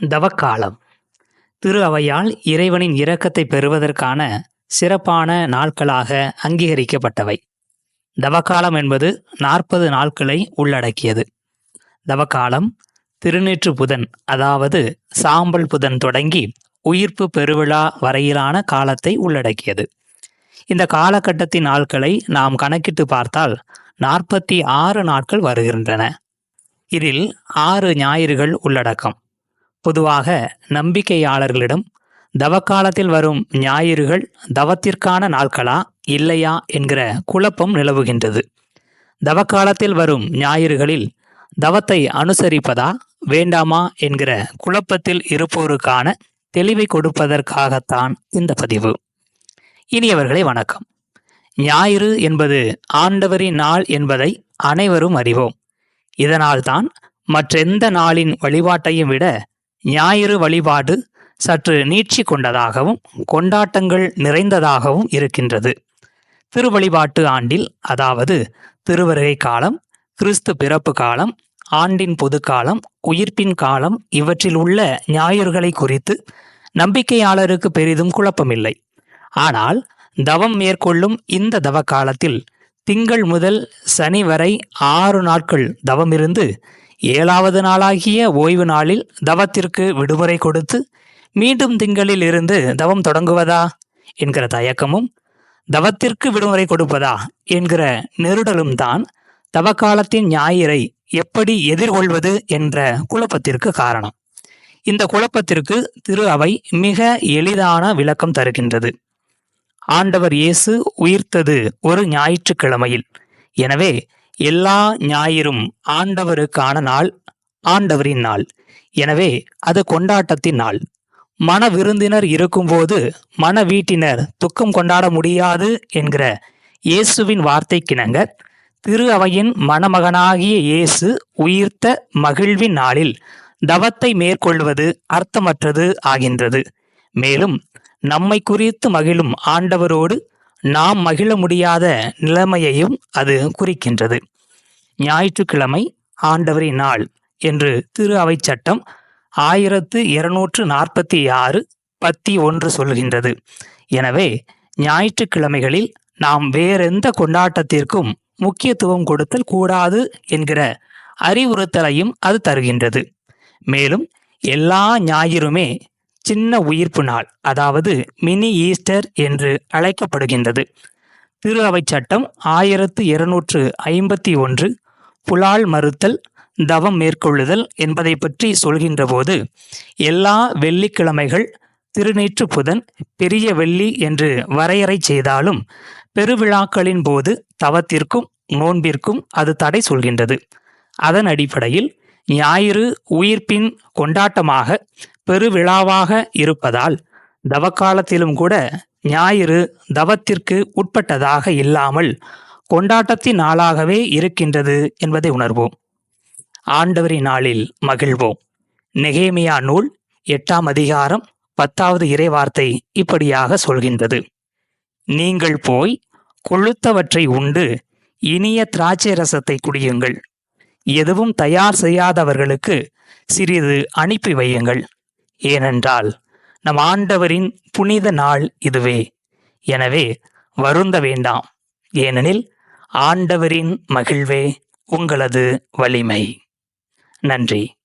தவக்காலம். திரு அவையால் இறைவனின் இரக்கத்தை பெறுவதற்கான சிறப்பான நாட்களாக அங்கீகரிக்கப்பட்டவை. தவக்காலம் என்பது நாற்பது நாட்களை உள்ளடக்கியது. தவக்காலம் திருநேற்று புதன் அதாவது சாம்பல் புதன் தொடங்கி உயிர்ப்பு பெருவிழா வரையிலான காலத்தை உள்ளடக்கியது. இந்த காலகட்டத்தின் நாட்களை நாம் கணக்கிட்டு பார்த்தால் நாற்பத்தி ஆறு நாட்கள் வருகின்றன. இதில் ஆறு ஞாயிறுகள் உள்ளடக்கம். பொதுவாக நம்பிக்கையாளர்களிடம் தவக்காலத்தில் வரும் ஞாயிறுகள் தவத்திற்கான நாட்களா இல்லையா என்கிற குழப்பம் நிலவுகின்றது. தவக்காலத்தில் வரும் ஞாயிறுகளில் தவத்தை அனுசரிப்பதா வேண்டாமா என்கிற குழப்பத்தில் இருப்போருக்கான தெளிவை கொடுப்பதற்காகத்தான் இந்த பதிவு. இனியவர்களே வணக்கம். ஞாயிறு என்பது ஆண்டவரின் நாள் என்பதை அனைவரும் அறிவோம். இதனால்தான் மற்றெந்த நாளின் வழிபாட்டையும் விட ஞாயிறு வழிபாடு சற்று நீட்சி கொண்டதாகவும் கொண்டாட்டங்கள் நிறைந்ததாகவும் இருக்கின்றது. திருவழிபாட்டு ஆண்டில் அதாவது திருவருகை காலம் கிறிஸ்து பிறப்பு காலம் ஆண்டின் பொது காலம் உயிர்ப்பின் காலம் இவற்றில் உள்ள ஞாயிறுகளை குறித்து நம்பிக்கையாளருக்கு பெரிதும் குழப்பமில்லை. ஆனால் தவம் மேற்கொள்ளும் இந்த தவ காலத்தில் திங்கள் முதல் சனி வரை ஆறு நாட்கள் தவமிருந்து ஏழாவது நாளாகிய ஓய்வு நாளில் தவத்திற்கு விடுமுறை கொடுத்து மீண்டும் திங்களில் இருந்து தவம் தொடங்குவதா என்கிற தயக்கமும் தவத்திற்கு விடுமுறை கொடுப்பதா என்கிற நெருடலும் தான் தவக்காலத்தின் ஞாயிறை எப்படி எதிர்கொள்வது என்ற குழப்பத்திற்கு காரணம். இந்த குழப்பத்திற்கு திரு அவை மிக எளிதான விளக்கம் தருகின்றது. ஆண்டவர் இயேசு உயிர்த்தது ஒரு ஞாயிற்றுக்கிழமையில். எனவே எல்லா ஞாயிறும் ஆண்டவருக்கான நாள் ஆண்டவரின் நாள். எனவே அது கொண்டாட்டத்தின் நாள். மன விருந்தினர் இருக்கும்போது மன வீட்டினர் துக்கம் கொண்டாட முடியாது என்கிற இயேசுவின் வார்த்தைக்கிணங்க திரு அவையின் மணமகனாகிய இயேசு உயிர்த்த மகிழ்வின் நாளில் தவத்தை மேற்கொள்வது அர்த்தமற்றது ஆகின்றது. மேலும் நம்மை குறித்து மகிழும் ஆண்டவரோடு நாம் மகிழ முடியாத நிலைமையையும் அது குறிக்கின்றது. ஞாயிற்றுக்கிழமை ஆண்டவரின் நாள் என்று திரு அவை சட்டம் ஆயிரத்து இருநூற்று நாற்பத்தி ஆறு பத்தி ஒன்று சொல்கின்றது. எனவே ஞாயிற்றுக்கிழமைகளில் நாம் வேறெந்த கொண்டாட்டத்திற்கும் முக்கியத்துவம் கொடுத்தல் கூடாது என்கிற அறிவுறுத்தலையும் அது தருகின்றது. மேலும் எல்லா ஞாயிறுமே சின்ன உயிர்ப்பு நாள் அதாவது மினி ஈஸ்டர் என்று அழைக்கப்படுகின்றது. திரு அவை சட்டம் ஆயிரத்து இருநூற்று ஐம்பத்தி ஒன்று புலால் மறுத்தல் தவம் மேற்கொள்ளுதல் என்பதை பற்றி சொல்கின்ற போது எல்லா வெள்ளிக்கிழமைகள் திருநீற்று புதன் பெரிய வெள்ளி என்று வரையறை செய்தாலும் பெருவிழாக்களின் போது தவத்திற்கும் நோன்பிற்கும் அது தடை சொல்கின்றது. அதன் அடிப்படையில் ஞாயிறு உயிர்ப்பின் கொண்டாட்டமாக பெருவிழாவாக இருப்பதால் தவக்காலத்திலும் கூட ஞாயிறு தவத்திற்கு உட்பட்டதாக இல்லாமல் கொண்டாட்டத்தின் நாளாகவே இருக்கின்றது என்பதை உணர்வோம். ஆண்டவரின் நாளில் மகிழ்வோம். நெகேமியா நூல் எட்டாம் அதிகாரம் பத்தாவது இறைவார்த்தை இப்படியாக சொல்கின்றது. நீங்கள் போய் கொழுத்தவற்றை உண்டு இனிய திராட்சை ரசத்தை குடியுங்கள். எதுவும் தயார் செய்யாதவர்களுக்கு சிறிது அனுப்பி வையுங்கள். ஏனென்றால் நம் ஆண்டவரின் புனித நாள் இதுவே. எனவே வருந்த வேண்டாம். ஏனெனில் ஆண்டவரின் மகிழ்வே உங்களது வலிமை. நன்றி.